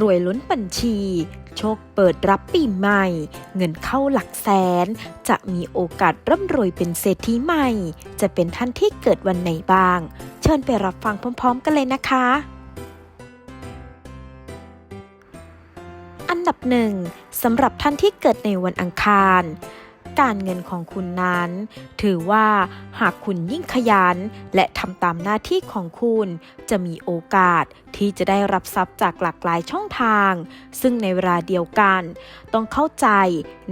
รวยล้นบัญชี โชคเปิดรับปีใหม่ เงินเข้าหลักแสน จะมีโอกาสร่ำรวยเป็นเศรษฐีใหม่ จะเป็นท่านที่เกิดวันไหนบ้าง เชิญไปรับฟังพร้อม ๆ กันเลยนะคะ อันดับหนึ่งสำหรับท่านที่เกิดในวันอังคาร การเงินของคุณนั้น ถือว่าหากคุณยิ่งขยัน และทำตามหน้าที่ของคุณ จะมีโอกาสที่จะได้รับทรัพย์จากหลากหลายช่องทาง ซึ่งในเวลาเดียวกัน ต้องเข้าใจ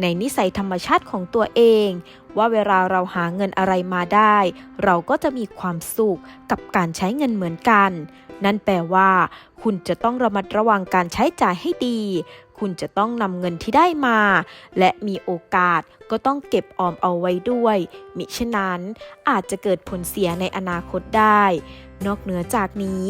ในนิสัยธรรมชาติของตัวเอง ว่าเวลาเราหาเงินอะไรมาได้ เราก็จะมีความสุขกับการใช้เงินเหมือนกัน นั่นแปลว่า คุณจะต้องระมัดระวังการใช้จ่ายให้ดี คุณจะต้องนำเงินที่ได้มา และมีโอกาสก็ต้องเก็บออมเอาไว้ด้วย มิฉะนั้นอาจจะเกิดผลเสียในอนาคตได้ นอกเหนือจากนี้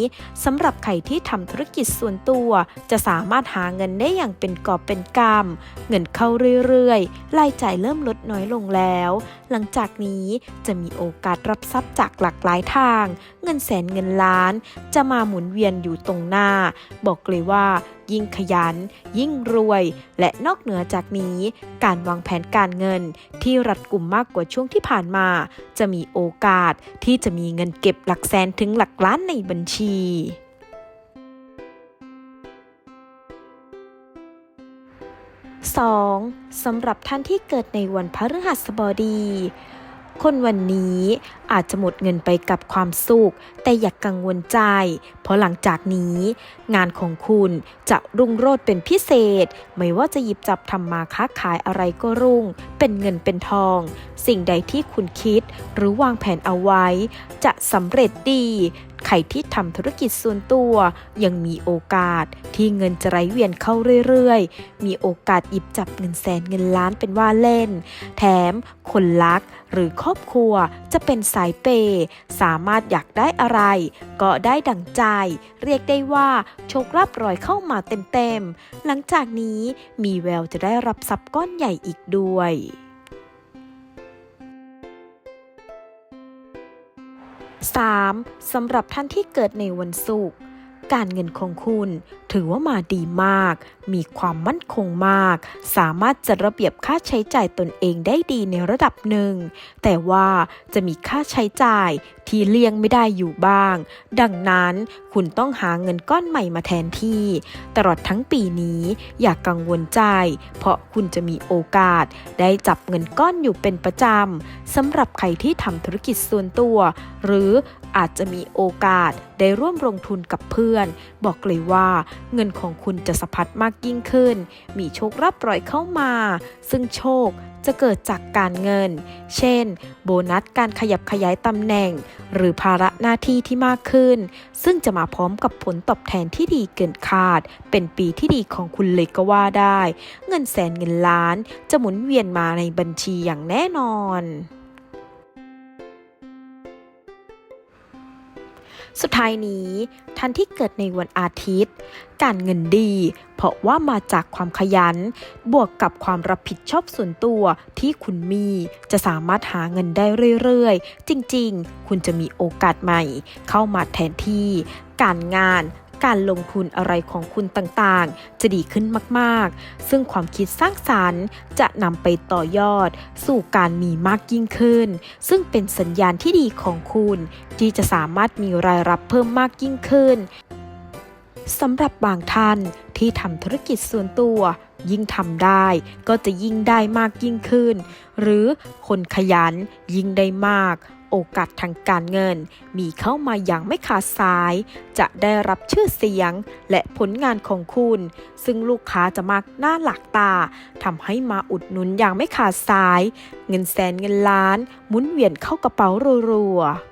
สำหรับใครที่ทำธุรกิจส่วนตัว จะสามารถหาเงินได้อย่างเป็นกอบเป็นกำเงินเข้าเรื่อยๆรายจ่ายเริ่มลดน้อยลงแล้ว หลังจากนี้จะมีโอกาสรับทรัพย์จากหลากหลายทาง เงินแสนเงินล้าน จะมาหมุนเวียนอยู่ตรงหน้า บอกเลยว่ายิ่งขยัน ยิ่งรวย และนอกเหนือจากนี้ การวางแผนการเงินที่รัดกุมมากกว่าช่วงที่ผ่านมา จะมีโอกาสที่จะมีเงินเก็บหลักแสนถึงหลักล้านในบัญชี 2. สำหรับท่านที่เกิดในวันพฤหัสบดี คนวันนี้อาจจะหมดเงินไปกับความสุข แต่อย่ากกังวลใจ เพราะหลังจากนี้ งานของคุณจะรุ่งโรจน์เป็นพิเศษ ไม่ว่าจะหยิบจับทำมาค้าขายอะไรก็รุ่ง เป็นเงินเป็นทอง สิ่งใดที่คุณคิดหรือวางแผนเอาไว้ จะสำเร็จดี ใครที่ทำธุรกิจส่วนตัว ยังมีโอกาสที่เงินจะไหลเวียนเข้าเรื่อยๆ มีโอกาสหยิบจับเงินแสนเงินล้านเป็นว่าเล่น แถมคนรักหรือครอบครัวจะเป็นสายเปย์สามารถอยากได้อะไร ก็ได้ดังใจ เรียกได้ว่าโชครับรอยเข้ามาเต็มๆ หลังจากนี้มีแววจะได้รับทรัพย์ก้อนใหญ่อีกด้วย 3. สำหรับท่านที่เกิดในวันศุกร์ การเงินของคุณ ถือว่ามาดีมาก มีความมั่นคงมาก สามารถจัดระเบียบค่าใช้จ่ายตนเองได้ดีในระดับหนึ่ง แต่ว่าจะมีค่าใช้จ่ายที่เลี่ยงไม่ได้อยู่บ้าง ดังนั้นคุณต้องหาเงินก้อนใหม่มาแทนที่ ตลอดทั้งปีนี้อย่ากกังวลใจ เพราะคุณจะมีโอกาส ได้จับเงินก้อนอยู่เป็นประจำสำหรับใครที่ทำธุรกิจส่วนตัว หรือ อาจจะมีโอกาสได้ร่วมลงทุนกับเพื่อน บอกเลยว่า เงินของคุณจะสะพัดมากยิ่งขึ้น มีโชครับรอยเข้ามา ซึ่งโชคจะเกิดจากการเงิน เช่น โบนัสการขยับขยายตำแหน่ง หรือภาระหน้าที่ที่มากขึ้น ซึ่งจะมาพร้อมกับผลตอบแทนที่ดีเกินคาด เป็นปีที่ดีของคุณเลยก็ว่าได้ เงินแสนเงินล้านจะหมุนเวียนมาในบัญชีอย่างแน่นอน สุดท้ายนี้ ท่านที่เกิดในวันอาทิตย์ การเงินดี เพราะว่ามาจากความขยัน บวกกับความรับผิดชอบส่วนตัวที่คุณมีจะสามารถหาเงินได้เรื่อยๆ จริงๆ คุณจะมีโอกาสใหม่ เข้ามาแทนที่ การงาน การลงทุนอะไรของคุณต่างๆ จะดีขึ้นมากๆ ซึ่งความคิดสร้างสารรค์จะนำไปต่อยอด สู่การมีมากยิ่งขึ้น ซึ่งเป็นสัญญาณที่ดีของคุณ ที่จะสามารถมีรายรับเพิ่มมากยิ่งขึ้นสำหรับบางท่านที่ทำธุรกิจส่วนตัว ยิ่งทำได้ก็จะยิ่งได้มากยิ่งขึ้น หรือคนขยันยิ่งได้มาก โอกาสทางการเงิน มีเข้ามาอย่างไม่ขาดสาย จะได้รับชื่อเสียงและผลงานของคุณ ซึ่งลูกค้าจะมากหน้าหลักตาทำให้มาอุดหนุนอย่างไม่ขาดสาย เงินแสนเงินล้านหมุนเวียนเข้ากระเป๋ารัวๆ